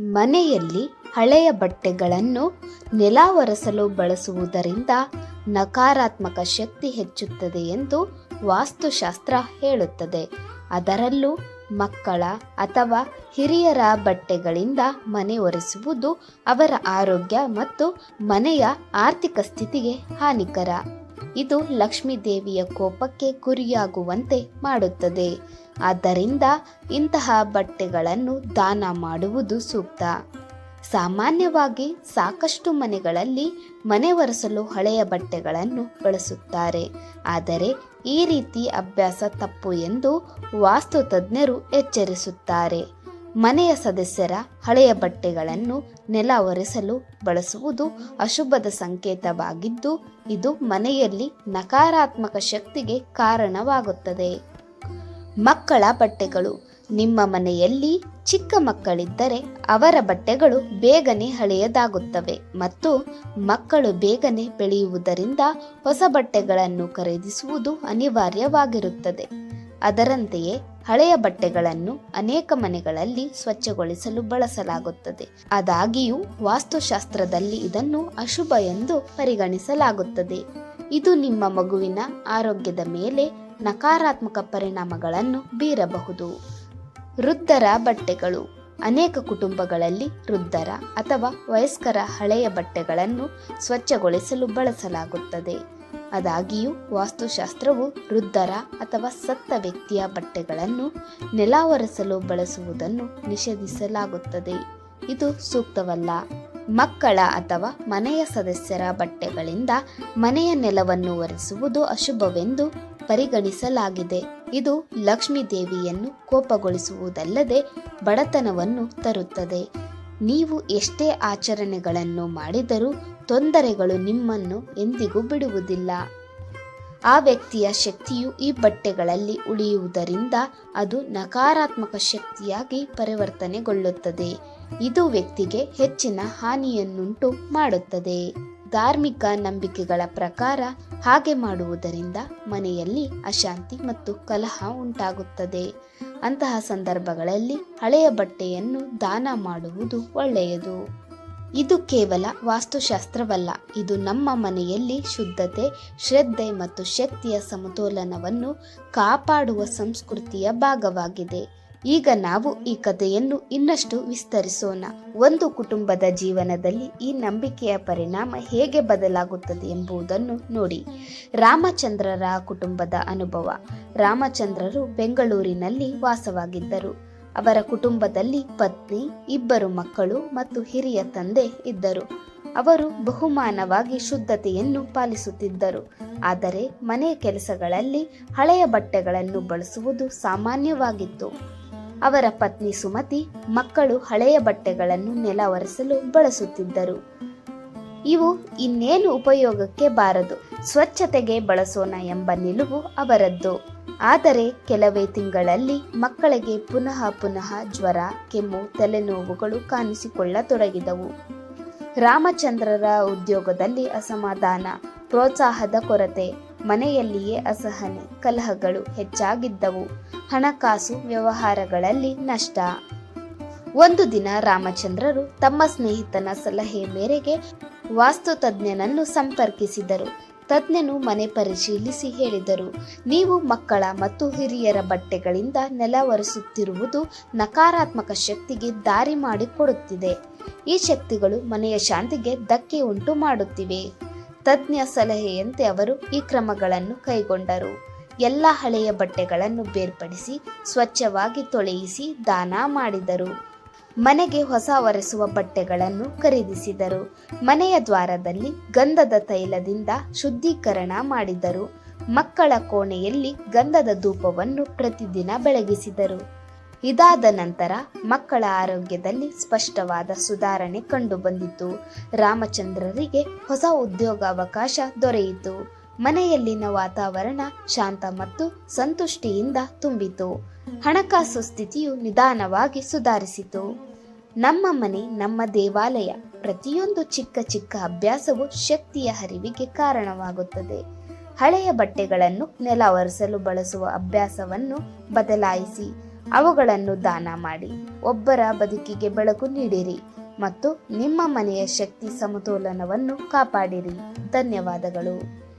ಮನೆಯಲ್ಲಿ ಹಳೆಯ ಬಟ್ಟೆಗಳನ್ನು ನೆಲ ಒರೆಸಲು ಬಳಸುವುದರಿಂದ ನಕಾರಾತ್ಮಕ ಶಕ್ತಿ ಹೆಚ್ಚುತ್ತದೆ ಎಂದು ವಾಸ್ತುಶಾಸ್ತ್ರ ಹೇಳುತ್ತದೆ. ಅದರಲ್ಲೂ ಮಕ್ಕಳ ಅಥವಾ ಹಿರಿಯರ ಬಟ್ಟೆಗಳಿಂದ ಮನೆ ಒರೆಸುವುದು ಅವರ ಆರೋಗ್ಯ ಮತ್ತು ಮನೆಯ ಆರ್ಥಿಕ ಸ್ಥಿತಿಗೆ ಹಾನಿಕರ. ಇದು ಲಕ್ಷ್ಮೀ ದೇವಿಯ ಕೋಪಕ್ಕೆ ಗುರಿಯಾಗುವಂತೆ ಮಾಡುತ್ತದೆ. ಆದ್ದರಿಂದ ಇಂತಹ ಬಟ್ಟೆಗಳನ್ನು ದಾನ ಮಾಡುವುದು ಸೂಕ್ತ. ಸಾಮಾನ್ಯವಾಗಿ ಸಾಕಷ್ಟು ಮನೆಗಳಲ್ಲಿ ಮನೆ ಒರೆಸಲು ಹಳೆಯ ಬಟ್ಟೆಗಳನ್ನು ಬಳಸುತ್ತಾರೆ. ಆದರೆ ಈ ರೀತಿ ಅಭ್ಯಾಸ ತಪ್ಪು ಎಂದು ವಾಸ್ತು ತಜ್ಞರು ಎಚ್ಚರಿಸುತ್ತಾರೆ. ಮನೆಯ ಸದಸ್ಯರ ಹಳೆಯ ಬಟ್ಟೆಗಳನ್ನು ನೆಲ ಒರೆಸಲು ಬಳಸುವುದು ಅಶುಭದ ಸಂಕೇತವಾಗಿದ್ದು, ಇದು ಮನೆಯಲ್ಲಿ ನಕಾರಾತ್ಮಕ ಶಕ್ತಿಗೆ ಕಾರಣವಾಗುತ್ತದೆ. ಮಕ್ಕಳ ಬಟ್ಟೆಗಳು. ನಿಮ್ಮ ಮನೆಯಲ್ಲಿ ಚಿಕ್ಕ ಮಕ್ಕಳಿದ್ದರೆ ಅವರ ಬಟ್ಟೆಗಳು ಬೇಗನೆ ಹಳೆಯದಾಗುತ್ತವೆ ಮತ್ತು ಮಕ್ಕಳು ಬೇಗನೆ ಬೆಳೆಯುವುದರಿಂದ ಹೊಸ ಬಟ್ಟೆಗಳನ್ನು ಖರೀದಿಸುವುದು ಅನಿವಾರ್ಯವಾಗಿರುತ್ತದೆ. ಅದರಂತೆಯೇ ಹಳೆಯ ಬಟ್ಟೆಗಳನ್ನು ಅನೇಕ ಮನೆಗಳಲ್ಲಿ ಸ್ವಚ್ಛಗೊಳಿಸಲು ಬಳಸಲಾಗುತ್ತದೆ. ಆದಾಗಿಯೂ, ವಾಸ್ತುಶಾಸ್ತ್ರದಲ್ಲಿ ಇದನ್ನು ಅಶುಭ ಎಂದು ಪರಿಗಣಿಸಲಾಗುತ್ತದೆ. ಇದು ನಿಮ್ಮ ಮಗುವಿನ ಆರೋಗ್ಯದ ಮೇಲೆ ನಕಾರಾತ್ಮಕ ಪರಿಣಾಮಗಳನ್ನು ಬೀರಬಹುದು. ವೃದ್ಧರ ಬಟ್ಟೆಗಳು. ಅನೇಕ ಕುಟುಂಬಗಳಲ್ಲಿ ವೃದ್ಧರ ಅಥವಾ ವಯಸ್ಕರ ಹಳೆಯ ಬಟ್ಟೆಗಳನ್ನು ಸ್ವಚ್ಛಗೊಳಿಸಲು ಬಳಸಲಾಗುತ್ತದೆ. ಆದಾಗಿಯೂ ವಾಸ್ತುಶಾಸ್ತ್ರವು ವೃದ್ಧರ ಅಥವಾ ಸತ್ತ ವ್ಯಕ್ತಿಯ ಬಟ್ಟೆಗಳನ್ನು ನೆಲ ಒರೆಸಲು ಬಳಸುವುದನ್ನು ನಿಷೇಧಿಸಲಾಗುತ್ತದೆ. ಇದು ಸೂಕ್ತವಲ್ಲ. ಮಕ್ಕಳ ಅಥವಾ ಮನೆಯ ಸದಸ್ಯರ ಬಟ್ಟೆಗಳಿಂದ ಮನೆಯ ನೆಲವನ್ನು ಒರೆಸುವುದು ಅಶುಭವೆಂದು ಪರಿಗಣಿಸಲಾಗಿದೆ. ಇದು ಲಕ್ಷ್ಮೀ ದೇವಿಯನ್ನು ಕೋಪಗೊಳಿಸುವುದಲ್ಲದೆ ಬಡತನವನ್ನು ತರುತ್ತದೆ. ನೀವು ಎಷ್ಟೇ ಆಚರಣೆಗಳನ್ನು ಮಾಡಿದರೂ ತೊಂದರೆಗಳು ನಿಮ್ಮನ್ನು ಎಂದಿಗೂ ಬಿಡುವುದಿಲ್ಲ. ಆ ವ್ಯಕ್ತಿಯ ಶಕ್ತಿಯು ಈ ಬಟ್ಟೆಗಳಲ್ಲಿ ಉಳಿಯುವುದರಿಂದ ಅದು ನಕಾರಾತ್ಮಕ ಶಕ್ತಿಯಾಗಿ ಪರಿವರ್ತನೆಗೊಳ್ಳುತ್ತದೆ. ಇದು ವ್ಯಕ್ತಿಗೆ ಹೆಚ್ಚಿನ ಹಾನಿಯನ್ನುಂಟು ಮಾಡುತ್ತದೆ. ಧಾರ್ಮಿಕ ನಂಬಿಕೆಗಳ ಪ್ರಕಾರ ಹಾಗೆ ಮಾಡುವುದರಿಂದ ಮನೆಯಲ್ಲಿ ಅಶಾಂತಿ ಮತ್ತು ಕಲಹ ಉಂಟಾಗುತ್ತದೆ. ಅಂತಹ ಸಂದರ್ಭಗಳಲ್ಲಿ ಹಳೆಯ ಬಟ್ಟೆಯನ್ನು ದಾನ ಮಾಡುವುದು ಒಳ್ಳೆಯದು. ಇದು ಕೇವಲ ವಾಸ್ತುಶಾಸ್ತ್ರವಲ್ಲ, ಇದು ನಮ್ಮ ಮನೆಯಲ್ಲಿ ಶುದ್ಧತೆ, ಶ್ರದ್ಧೆ ಮತ್ತು ಶಕ್ತಿಯ ಸಮತೋಲನವನ್ನು ಕಾಪಾಡುವ ಸಂಸ್ಕೃತಿಯ ಭಾಗವಾಗಿದೆ. ಈಗ ನಾವು ಈ ಕಥೆಯನ್ನು ಇನ್ನಷ್ಟು ವಿಸ್ತರಿಸೋಣ. ಒಂದು ಕುಟುಂಬದ ಜೀವನದಲ್ಲಿ ಈ ನಂಬಿಕೆಯ ಪರಿಣಾಮ ಹೇಗೆ ಬದಲಾಗುತ್ತದೆ ಎಂಬುದನ್ನು ನೋಡಿ. ರಾಮಚಂದ್ರರ ಕುಟುಂಬದ ಅನುಭವ. ರಾಮಚಂದ್ರರು ಬೆಂಗಳೂರಿನಲ್ಲಿ ವಾಸವಾಗಿದ್ದರು. ಅವರ ಕುಟುಂಬದಲ್ಲಿ ಪತ್ನಿ, ಇಬ್ಬರು ಮಕ್ಕಳು ಮತ್ತು ಹಿರಿಯ ತಂದೆ ಇದ್ದರು. ಅವರು ಬಹುಮಾನವಾಗಿ ಶುದ್ಧತೆಯನ್ನು ಪಾಲಿಸುತ್ತಿದ್ದರು. ಆದರೆ ಮನೆ ಕೆಲಸಗಳಲ್ಲಿ ಹಳೆಯ ಬಟ್ಟೆಗಳನ್ನು ಬಳಸುವುದು ಸಾಮಾನ್ಯವಾಗಿತ್ತು. ಅವರ ಪತ್ನಿ ಸುಮತಿ ಮಕ್ಕಳು ಹಳೆಯ ಬಟ್ಟೆಗಳನ್ನು ನೆಲ ಒರೆಸಲು ಬಳಸುತ್ತಿದ್ದರು. ಇವು ಇನ್ನೇನು ಉಪಯೋಗಕ್ಕೆ ಬಾರದು, ಸ್ವಚ್ಛತೆಗೆ ಬಳಸೋಣ ಎಂಬ ನಿಲುವು ಅವರದ್ದು. ಆದರೆ ಕೆಲವೇ ತಿಂಗಳಲ್ಲಿ ಮಕ್ಕಳಿಗೆ ಪುನಃ ಪುನಃ ಜ್ವರ, ಕೆಮ್ಮು, ತಲೆನೋವುಗಳು ಕಾಣಿಸಿಕೊಳ್ಳತೊಡಗಿದವು. ರಾಮಚಂದ್ರರ ಉದ್ಯೋಗದಲ್ಲಿ ಅಸಮಾಧಾನ, ಪ್ರೋತ್ಸಾಹದ ಕೊರತೆ ಮನೆಯಲ್ಲಿಯೇ ಅಸಹನೆ, ಕಲಹಗಳು ಹೆಚ್ಚಾಗಿದ್ದವು. ಹಣಕಾಸು ವ್ಯವಹಾರಗಳಲ್ಲಿ ನಷ್ಟ. ಒಂದು ದಿನ ರಾಮಚಂದ್ರರು ತಮ್ಮ ಸ್ನೇಹಿತನ ಸಲಹೆ ಮೇರೆಗೆ ವಾಸ್ತು ತಜ್ಞನನ್ನು ಸಂಪರ್ಕಿಸಿದರು. ತಜ್ಞನು ಮನೆ ಪರಿಶೀಲಿಸಿ ಹೇಳಿದರು, ನೀವು ಮಕ್ಕಳ ಮತ್ತು ಹಿರಿಯರ ಬಟ್ಟೆಗಳಿಂದ ನೆಲ ಒರೆಸುತ್ತಿರುವುದು ನಕಾರಾತ್ಮಕ ಶಕ್ತಿಗೆ ದಾರಿ ಮಾಡಿಕೊಡುತ್ತಿದೆ. ಈ ಶಕ್ತಿಗಳು ಮನೆಯ ಶಾಂತಿಗೆ ಧಕ್ಕೆ ಉಂಟು ಮಾಡುತ್ತಿವೆ. ತಜ್ಞ ಸಲಹೆಯಂತೆ ಅವರು ಈ ಕ್ರಮಗಳನ್ನು ಕೈಗೊಂಡರು. ಎಲ್ಲ ಹಳೆಯ ಬಟ್ಟೆಗಳನ್ನು ಬೇರ್ಪಡಿಸಿ, ಸ್ವಚ್ಛವಾಗಿ ತೊಳೆಯಿಸಿ ದಾನ ಮಾಡಿದರು. ಮನೆಗೆ ಹೊಸ ಒರೆಸುವ ಬಟ್ಟೆಗಳನ್ನು ಖರೀದಿಸಿದರು. ಮನೆಯ ದ್ವಾರದಲ್ಲಿ ಗಂಧದ ತೈಲದಿಂದ ಶುದ್ಧೀಕರಣ ಮಾಡಿದರು. ಮಕ್ಕಳ ಕೋಣೆಯಲ್ಲಿ ಗಂಧದ ಧೂಪವನ್ನು ಪ್ರತಿದಿನ ಬೆಳಗಿಸಿದರು. ಇದಾದ ನಂತರ ಮಕ್ಕಳ ಆರೋಗ್ಯದಲ್ಲಿ ಸ್ಪಷ್ಟವಾದ ಸುಧಾರಣೆ ಕಂಡುಬಂದಿತು. ರಾಮಚಂದ್ರರಿಗೆ ಹೊಸ ಉದ್ಯೋಗಾವಕಾಶ ದೊರೆಯಿತು. ಮನೆಯಲ್ಲಿನ ವಾತಾವರಣ ಶಾಂತ ಮತ್ತು ಸಂತುಷ್ಟಿಯಿಂದ ತುಂಬಿತು. ಹಣಕಾಸು ಸ್ಥಿತಿಯು ನಿಧಾನವಾಗಿ ಸುಧಾರಿಸಿತು. ನಮ್ಮ ಮನೆ, ನಮ್ಮ ದೇವಾಲಯ ಪ್ರತಿಯೊಂದು ಚಿಕ್ಕ ಚಿಕ್ಕ ಅಭ್ಯಾಸವು ಶಕ್ತಿಯ ಹರಿವಿಗೆ ಕಾರಣವಾಗುತ್ತದೆ. ಹಳೆಯ ಬಟ್ಟೆಗಳನ್ನು ನೆಲ ಬಳಸುವ ಅಭ್ಯಾಸವನ್ನು ಬದಲಾಯಿಸಿ. ಅವುಗಳನ್ನು ದಾನ ಮಾಡಿ ಒಬ್ಬರ ಬದುಕಿಗೆ ಬೆಳಕು ನೀಡಿರಿ ಮತ್ತು ನಿಮ್ಮ ಮನೆಯ ಶಕ್ತಿ ಸಮತೋಲನವನ್ನು ಕಾಪಾಡಿರಿ. ಧನ್ಯವಾದಗಳು.